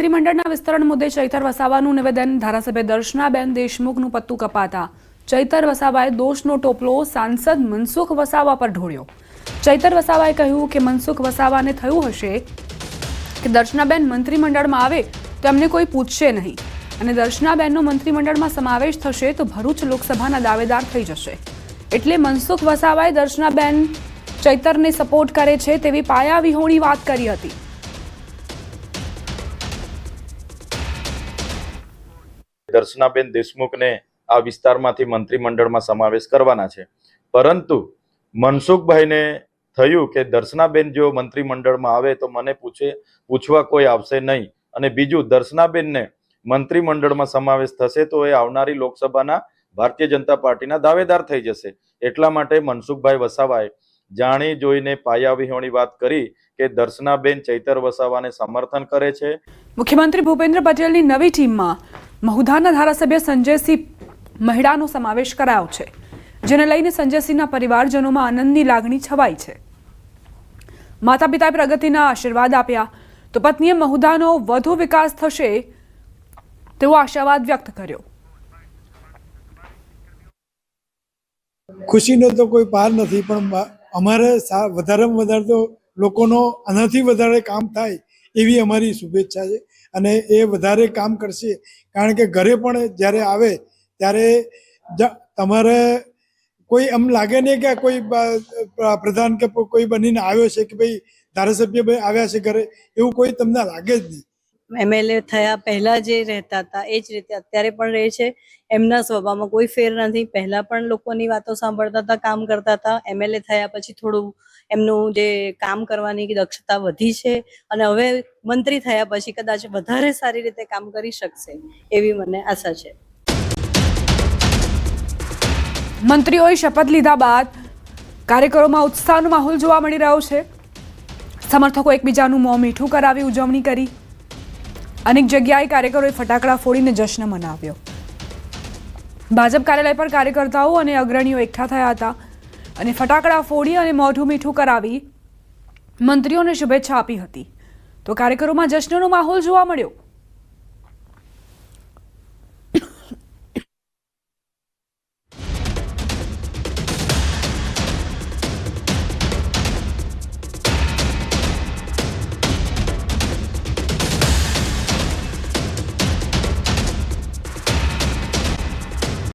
મંત્રીમંડળના વિસ્તરણ મુદ્દે ચૈતર વસાવાનું નિવેદન. ધારાસભ્ય દર્શનાબેન દેશમુખનું પત્તું કપાતા. ચૈતર વસાવાએ દોષનો ટોપલો સાંસદ મનસુખ વસાવા પર ઢોળ્યો. ચૈતર વસાવાએ કહ્યું કે મનસુખ વસાવાને થયું હશે કે દર્શનાબેન મંત્રીમંડળમાં આવે તો એમને કોઈ પૂછશે નહીં. અને દર્શનાબેનનો મંત્રીમંડળમાં સમાવેશ થશે તો ભરૂચ લોકસભાના દાવેદાર થઈ જશે. એટલે મનસુખ વસાવાએ દર્શનાબેન ચૈતરને સપોર્ટ કરે છે તેવી પાયાવિહોણી વાત કરી હતી. દર્શનાબેન દેશમુખને આ વિસ્તારમાંથી મંત્રીમંડળમાં સમાવેશ કરવાના છે. પરંતુ મનસુખભાઈને થયું કે દર્શનાબેન જો મંત્રીમંડળમાં આવે તો મને પૂછે, પૂછવા કોઈ આવશે નહીં. અને બીજું, દર્શનાબેનને મંત્રીમંડળમાં સમાવેશ થશે તો એ આવનારી લોકસભાના ભારતીય જનતા પાર્ટીના દાવેદાર થઈ જશે. એટલા માટે મનસુખભાઈ વસાવાએ જાણી જોઈને પાયાવિહોણી વાત કરી કે દર્શનાબેન ચૈતર વસાવાને સમર્થન કરે છે. મુખ્યમંત્રી ભૂપેન્દ્ર પટેલની નવી ટીમમાં મહુધાના ધારાસભ્ય સંજયસિંહ મહિડાનો સમાવેશ કરાયો છે, જેને લઈને સંજયસિંહના પરિવારજનોમાં આનંદની લાગણી છવાઈ છે. માતા પિતાએ પ્રગતિના આશીર્વાદ આપ્યા, તો પત્નીએ મહુધાનો વધુ વિકાસ થશે તેવો આશાવાદ વ્યક્ત કર્યો. ખુશીનો તો કોઈ પાર નથી, પણ અમારે વધારેમાં વધારે તો લોકોનો આનાથી વધારે કામ થાય એવી અમારી શુભેચ્છા છે. અને એ વધારે કામ કરશે. કારણ કે ઘરે પણ જ્યારે આવે, ત્યારે તમારે કોઈ એમ લાગે નહીં કે કોઈ પ્રધાન કે કોઈ બનીને આવ્યો છે કે ભાઈ ધારાસભ્ય ભાઈ આવ્યા છે ઘરે, એવું કોઈ તમને લાગે જ નહીં. એમએલએ થયા, પહેલાં જે રહેતા હતા, એ જ રીતે અત્યારે પણ રહે છે. એમના સ્વભાવમાં કોઈ ફેર નથી. પહેલાં પણ લોકોની વાતો સાંભળતા હતા, કામ કરતા હતા. એમએલએ થયા પછી થોડું એમનું જે કામ કરવાની દક્ષતા વધી છે અને હવે મંત્રી થયા પછી કદાચ વધારે સારી રીતે કામ કરી શકશે એવી મને આશા છે. મંત્રીઓએ શપથ લીધા બાદ કાર્યકરોમાં ઉત્સાહનો માહોલ જોવા મળી રહ્યો છે. સમર્થકો એકબીજાનું મોં મીઠું કરાવી ઉજવણી કરી. અનેક જગ્યાએ કાર્યકરોએ ફટાકડા ફોડીને જશ્ન મનાવ્યો. ભાજપ કાર્યાલય પર કાર્યકર્તાઓ અને અગ્રણીઓ એકઠા થયા હતા અને ફટાકડા ફોડી અને મોઢું મીઠું કરાવી મંત્રીઓને શુભેચ્છા આપી હતી. તો કાર્યકરોમાં જશ્નનો માહોલ જોવા મળ્યો.